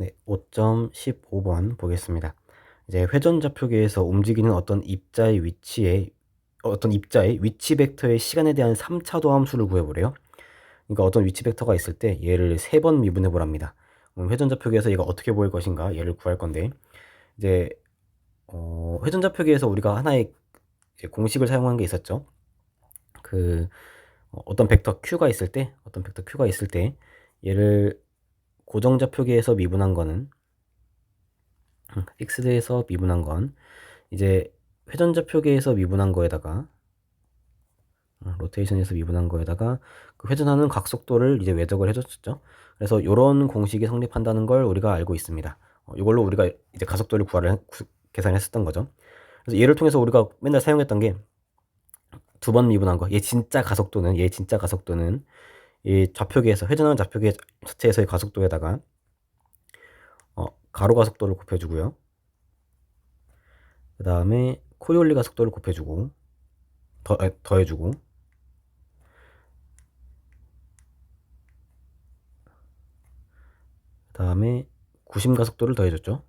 네, 5.15번 보겠습니다. 이제 회전 좌표계에서 움직이는 어떤 입자의 위치에 어떤 입자의 위치 벡터의 시간에 대한 3차도 함수를 구해보래요. 그러니까 어떤 위치 벡터가 있을 때 얘를 세번 미분해 보랍니다. 회전 좌표계에서 얘가 어떻게 보일 것인가 얘를 구할 건데 이제 어, 회전 좌표계에서 우리가 하나의 공식을 사용한 게 있었죠. 그 어, 어떤 벡터 q가 있을 때 어떤 벡터 q가 있을 때 얘를 고정좌표계에서 미분한 거는 픽스드에서 미분한 건 이제 회전좌표계에서 미분한 거에다가 어, 로테이션에서 미분한 거에다가 그 회전하는 각속도를 이제 외적을 해줬죠. 그래서 이런 공식이 성립한다는 걸 우리가 알고 있습니다. 어, 이걸로 우리가 이제 가속도를 구하를 계산했었던 거죠. 그래서 얘를 통해서 우리가 맨날 사용했던 게 두 번 미분한 거. 얘 진짜 가속도는 얘 진짜 가속도는 이 좌표계에서 회전하는 좌표계 자체에서의 가속도에다가 어, 가로 가속도를 곱해주고요. 그 다음에 코리올리 가속도를 곱해주고 더, 더해주고 그 다음에 구심 가속도를 더해줬죠.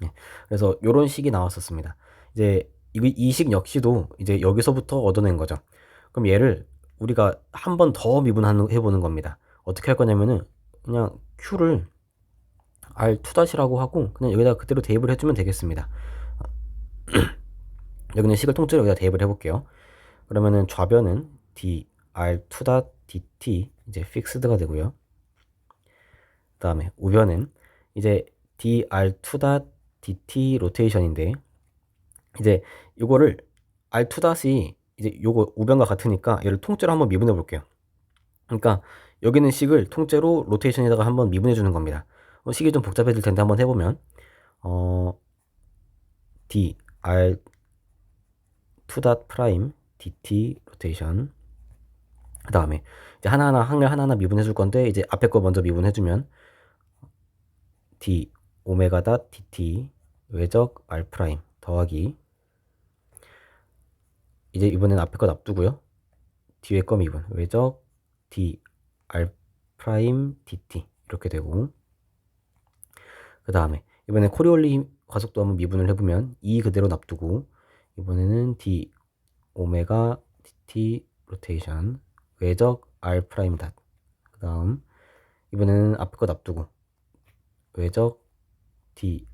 네. 그래서 이런 식이 나왔었습니다. 이제 이 식 역시도 이제 여기서부터 얻어낸 거죠. 그럼 얘를 우리가 한 번 더 미분해 보는 겁니다. 어떻게 할 거냐면은 그냥 q를 r2-라고 하고 그냥 여기다 그대로 대입을 해주면 되겠습니다. 여기는 식을 통째로 여기다 대입을 해볼게요. 그러면은 좌변은 dr2-dt 이제 픽스드가 되고요. 그 다음에 우변은 이제 dr2-dt 로테이션인데 이제 이거를 r2-이 이제 요거 우변과 같으니까 얘를 통째로 한번 미분해 볼게요. 그러니까 여기 는 식을 통째로 로테이션에다가 한번 미분해 주는 겁니다. 어, 식이 좀 복잡해질 텐데 한번 해보면 어 d r 2닷 프라임 dt 로테이션 그 다음에 이제 하나하나 항을 하나하나 미분해 줄 건데 이제 앞에 거 먼저 미분해 주면 d 오메가 닷 dt 외적 r 프라임 더하기 이제 이번엔 앞에 거 납두고요. 뒤에 거 미분 외적 d r 프라임 dt 이렇게 되고 그 다음에 이번에 코리올리 가속도 한번 미분을 해보면 e 그대로 납두고 이번에는 d 오메가 dt 로테이션 외적 r 프라임 닷. 그 다음 이번에는 앞에 거 납두고 외적 d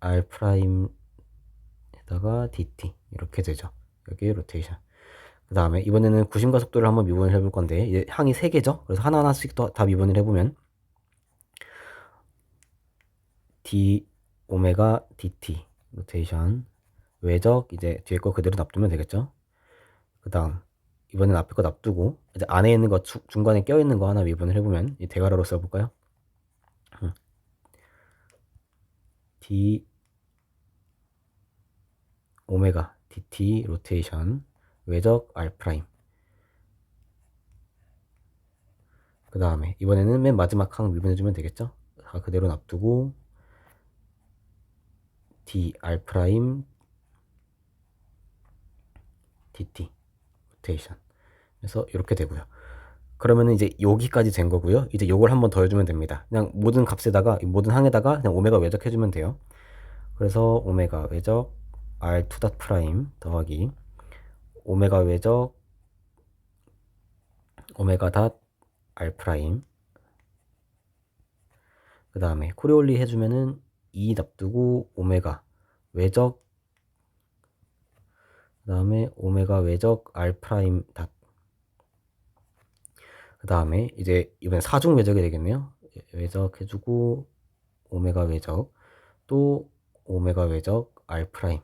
r 프라임 에다가 dt 이렇게 되죠. 여기 로테이션. 그 다음에 이번에는 구심과 속도를 한번 미분을 해볼 건데 이제 항이 3개죠. 그래서 하나하나씩 다 미분을 해보면 d 오메가 dt 로테이션 외적 이제 뒤에 거 그대로 납두면 되겠죠. 그 다음 이번엔 앞에 거 납두고 이제 안에 있는 거 주, 중간에 껴 있는 거 하나 미분을 해보면 이 대괄호로 써볼까요? d 오메가 dt 로테이션 외적 r 프라임 그 다음에 이번에는 맨 마지막 항 미분해주면 되겠죠? 다 그대로 납두고 dr 프라임 dt 로테이션 그래서 이렇게 되고요. 그러면 이제 여기까지 된 거고요. 이제 요걸 한번 더 해주면 됩니다. 그냥 모든 값에다가 모든 항에다가 그냥 오메가 외적해주면 돼요. 그래서 오메가 외적 r2 닷 프라임 더하기 오메가 외적 오메가 닷 r 프라임 그 다음에 코리올리 해주면은 2 납두고 오메가 외적 그 다음에 오메가 외적 r 프라임 닷. 그 다음에 이제 이번엔 사중 외적이 되겠네요. 외적 해주고 오메가 외적 또 오메가 외적 r 프라임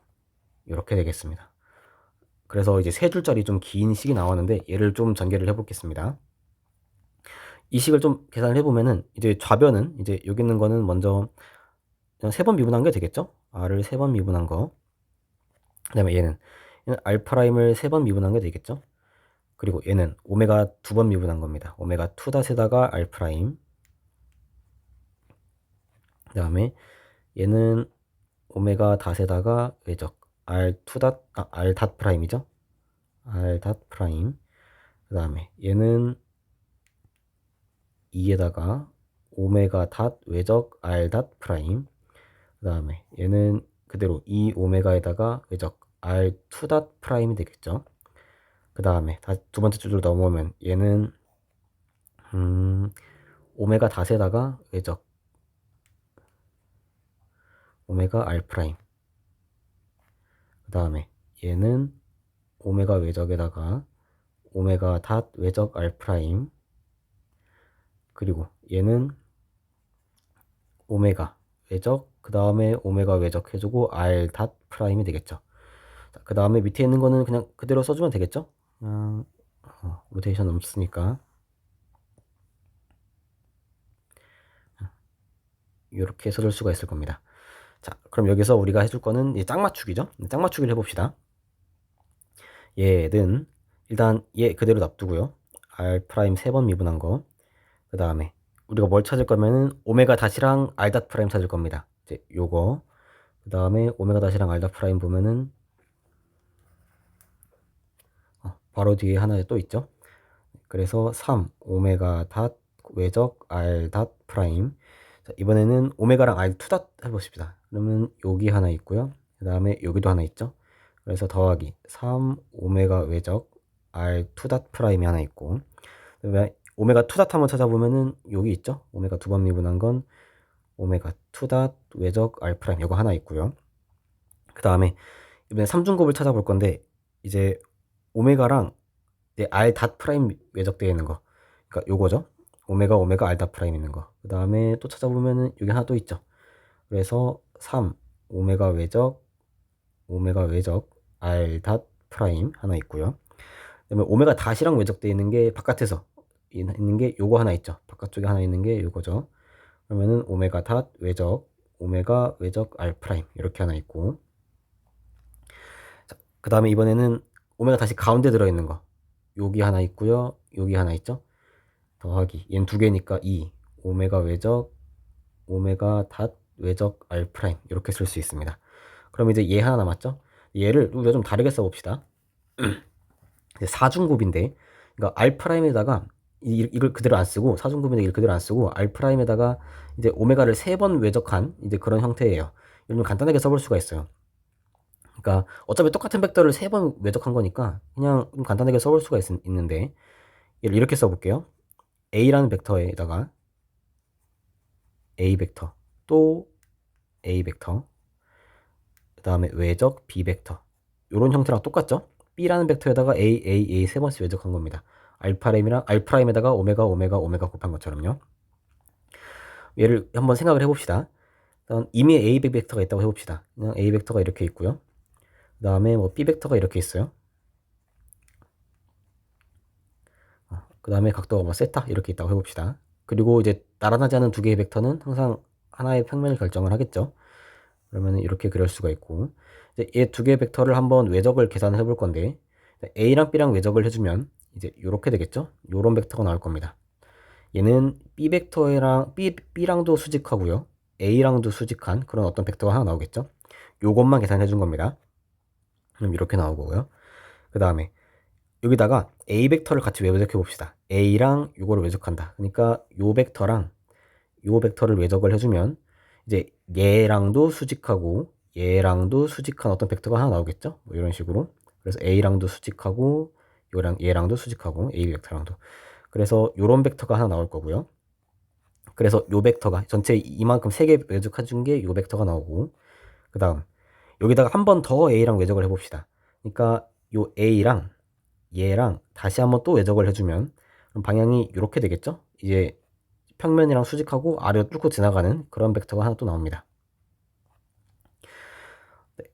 이렇게 되겠습니다. 그래서 이제 세 줄짜리 좀 긴 식이 나왔는데 얘를 좀 전개를 해보겠습니다. 이 식을 좀 계산을 해보면은 이제 좌변은 이제 여기 있는 거는 먼저 세 번 미분한 게 되겠죠? r을 세 번 미분한 거. 그 다음에 얘는, 얘는 r 프라임을 세 번 미분한 게 되겠죠? 그리고 얘는 오메가 두 번 미분한 겁니다. 오메가 2 닷에다가 r 프라임. 그 다음에 얘는 오메가 닷에다가 외적 r2 닷, 아, r 닷 프라임이죠. r 닷 프라임. 그 다음에 얘는 2에다가 오메가 닷 외적 r 닷 프라임 그 다음에 얘는 그대로 이 오메가에다가 외적 r2 닷 프라임이 되겠죠 그 다음에 두 번째 줄로 넘어오면 얘는 음, 오메가 닷에다가 외적 오메가 r 프라임 그 다음에 얘는 오메가 외적에다가 오메가 닷 외적 r 프라임. 그리고 얘는 오메가 외적 그 다음에 오메가 외적 해주고 r 닷 프라임이 되겠죠. 그 다음에 밑에 있는 거는 그냥 그대로 써주면 되겠죠? 그냥 어, 로테이션 없으니까. 이렇게 써줄 수가 있을 겁니다 자 그럼 여기서 우리가 해줄 거는 짝맞추기죠? 짝맞추기를 해봅시다. 얘는 일단 얘 그대로 놔두고요. R 프라임 3번 미분한 거. 그 다음에 우리가 뭘 찾을 거면은 오메가 다시랑 r 닷 프라임 찾을 겁니다. 이제 요거. 그 다음에 오메가 다시랑 r 닷 프라임 보면은 어, 바로 뒤에 하나 또 있죠? 그래서 3 오메가 닷 외적 r 닷 프라임. 자, 이번에는 오메가랑 r2 닷 해보십시다 그러면 여기 하나 있고요. 그 다음에 여기도 하나 있죠? 그래서 더하기 3 오메가 외적 r2 닷 프라임이 하나 있고 그다음에 오메가 2닷 한번 찾아보면은 여기 있죠? 오메가 두 번 미분한 건 오메가 2닷 외적 r 프라임 이거 하나 있고요. 그 다음에 이번에 삼중곱을 찾아볼 건데 이제 오메가랑 r 닷 프라임 외적되어 있는 거. 그러니까 요거죠? 오메가 오메가 r 닷 프라임 있는 거 그 다음에 또 찾아보면은 여기 하나 또 있죠? 그래서 3 오메가 외적 오메가 외적 r 닷 프라임 하나 있고요. 그다음에 오메가 닷이랑 외적되어 있는 게 바깥에서 있는 게 요거 하나 있죠. 바깥쪽에 하나 있는 게 요거죠. 그러면은 오메가 닷 외적 오메가 외적 r 프라임 이렇게 하나 있고. 그 다음에 이번에는 오메가 다시 가운데 들어있는 거. 여기 하나 있고요. 여기 하나 있죠? 더하기. 얘는 두 개니까 2 오메가 외적 오메가 닷 외적 r 프라임 이렇게 쓸 수 있습니다 그럼 이제 얘 하나 남았죠 얘를 우리가 좀 다르게 써봅시다 사중곱인데 그러니까 r 프라임에다가 이걸 그대로 안 쓰고 사중급인데 이걸 그대로 안 쓰고 r 프라임에다가 이제 오메가를 세 번 외적한 이제 그런 형태예요. 이걸 좀 간단하게 써볼 수가 있어요. 그러니까 어차피 똑같은 벡터를 세 번 외적한 거니까 그냥 좀 간단하게 써볼 수가 있, 있는데 얘를 이렇게 써볼게요. a라는 벡터에다가 a 벡터 또 a 벡터 그 다음에 외적 b 벡터 이런 형태랑 똑같죠? b라는 벡터에다가 a a a 세 번씩 외적한 겁니다. 알파임이랑 알프라임에다가 오메가 오메가 오메가 곱한 것처럼요. 얘를 한번 생각을 해봅시다. 이미 A 벡터가 있다고 해봅시다. 그냥 A 벡터가 이렇게 있고요. 그 다음에 뭐 B 벡터가 이렇게 있어요. 어, 그 다음에 각도가 뭐 세타 이렇게 있다고 해봅시다. 그리고 이제 나란하지 않은 두 개의 벡터는 항상 하나의 평면을 결정을 하겠죠. 그러면 이렇게 그릴 수가 있고 이제 이두 개의 벡터를 한번 외적을 계산을 해볼 건데 A랑 B랑 외적을 해주면 이제 이렇게 되겠죠? 요런 벡터가 나올 겁니다. 얘는 B 벡터랑 B, B랑도 수직하고요. A랑도 수직한 그런 어떤 벡터가 하나 나오겠죠? 요것만 계산해 준 겁니다. 그럼 이렇게 나오고요. 그 다음에 여기다가 A 벡터를 같이 외적해 봅시다. A랑 요거를 외적한다. 그러니까 요 벡터랑 요 벡터를 외적을 해주면 이제 얘랑도 수직하고 얘랑도 수직한 어떤 벡터가 하나 나오겠죠? 뭐 이런 식으로. 그래서 A랑도 수직하고 요랑 얘랑도 수직하고 A 벡터랑도. 그래서 요런 벡터가 하나 나올 거고요. 그래서 요 벡터가 전체 이만큼 세 개 외적해 준게 요 벡터가 나오고 그다음 여기다가 한 번 더 A랑 외적을 해 봅시다. 그러니까 요 A랑 얘랑 다시 한번 또 외적을 해 주면 방향이 이렇게 되겠죠? 이제 평면이랑 수직하고 아래로 뚫고 지나가는 그런 벡터가 하나 또 나옵니다. 네.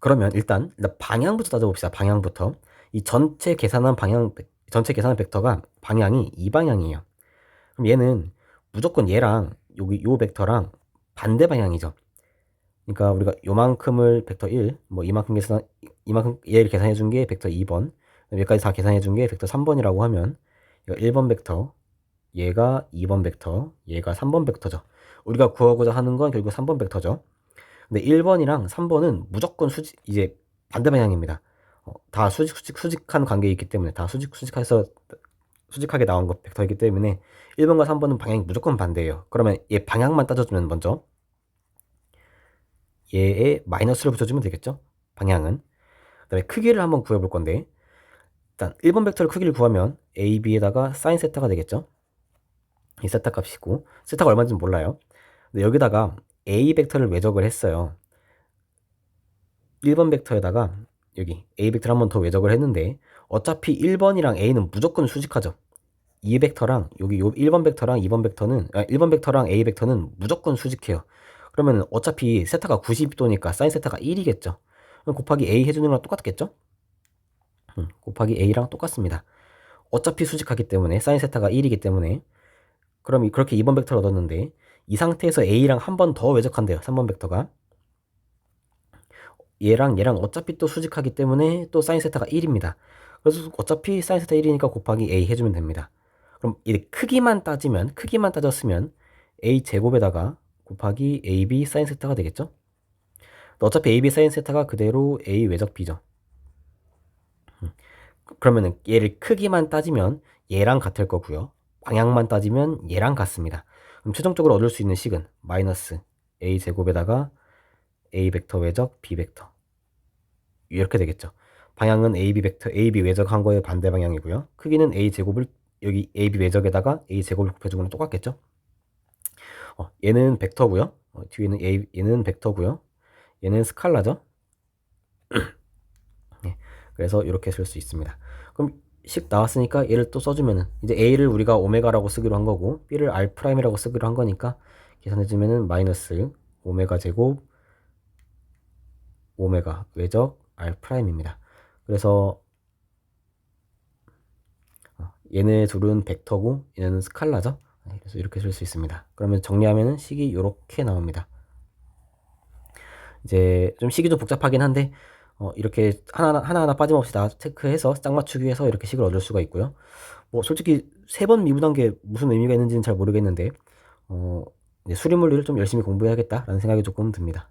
그러면 일단 방향부터 따져봅시다. 방향부터. 이 전체 계산한 방향 전체 계산한 벡터가 방향이 이 방향이에요. 그럼 얘는 무조건 얘랑 여기 요 벡터랑 반대 방향이죠. 그러니까 우리가 요만큼을 벡터 1, 뭐 이만큼 계산 이만큼 얘를 계산해 준 게 벡터 2번, 여기까지 다 계산해 준 게 벡터 3번이라고 하면 이거 1번 벡터, 얘가 2번 벡터, 얘가 3번 벡터죠. 우리가 구하고자 하는 건 결국 3번 벡터죠. 근데 1번이랑 3번은 무조건 수직 이제 반대 방향입니다. 어, 다 수직 수직 수직한 관계에 있기 때문에 다 수직 수직해서 수직하게 나온 것 벡터이기 때문에 1번과 3번은 방향이 무조건 반대예요. 그러면 얘 방향만 따져주면 먼저 얘에 마이너스를 붙여주면 되겠죠? 방향은. 그 다음에 크기를 한번 구해볼 건데 일단 1번 벡터를 크기를 구하면 a, b에다가 사인 세타가 되겠죠? 이 세타 값이고 세타가 얼마인지 몰라요. 근데 여기다가 a 벡터를 외적을 했어요. 1번 벡터에다가 여기 a 벡터를 한 번 더 외적을 했는데 어차피 1번이랑 a는 무조건 수직하죠. 이 벡터랑 여기 요 1번 벡터랑 2번 벡터는 아, 1번 벡터랑 a 벡터는 무조건 수직해요. 그러면 어차피 세타가 90도니까 사인 세타가 1이겠죠. 그럼 곱하기 a 해주는 거랑 똑같겠죠? 음, 곱하기 a랑 똑같습니다. 어차피 수직하기 때문에 사인 세타가 1이기 때문에 그럼 이- 그렇게 2번 벡터를 얻었는데 이 상태에서 a랑 한 번 더 외적한대요. 3번 벡터가 얘랑 얘랑 어차피 또 수직하기 때문에 또 사인 세타가 1입니다. 그래서 어차피 사인 세타 1이니까 곱하기 a 해주면 됩니다. 그럼 이 크기만 따지면 크기만 따졌으면 a 제곱에다가 곱하기 ab 사인 세타가 되겠죠? 어차피 ab 사인 세타가 그대로 a 외적 b죠. 음. 그러면은 얘를 크기만 따지면 얘랑 같을 거고요. 방향만 따지면 얘랑 같습니다. 그럼 최종적으로 얻을 수 있는 식은 마이너스 a 제곱에다가 a 벡터 외적 b 벡터 이렇게 되겠죠. 방향은 ab 벡터 ab 외적한 거의 반대 방향이고요. 크기는 a 제곱을 여기 ab 외적에다가 a 제곱을 거랑 똑같겠죠. 어, 얘는 벡터고요. 어, 뒤에는 a 얘는 벡터고요. 얘는 스칼라죠. 네, 그래서 이렇게 쓸 수 있습니다. 그럼 식 나왔으니까 얘를 또 써주면은 이제 a를 우리가 오메가라고 쓰기로 한 거고 b를 r 프라임이라고 쓰기로 한 거니까 계산해 주면은 마이너스 오메가 제곱 오메가 외적 r 프라임입니다. 그래서 어, 얘네 둘은 벡터고 얘는 스칼라죠. 네, 그래서 이렇게 쓸 수 있습니다. 그러면 정리하면은 식이 이렇게 나옵니다. 이제 좀 식이 좀 복잡하긴 한데 어, 이렇게 하나하나, 하나하나 빠짐없이 다 체크해서 짝 맞추기 위해서 이렇게 식을 얻을 수가 있고요. 뭐 솔직히 세 번 미분한 게 무슨 의미가 있는지는 잘 모르겠는데 어, 이제 수리 물리를 좀 열심히 공부해야겠다라는 생각이 조금 듭니다.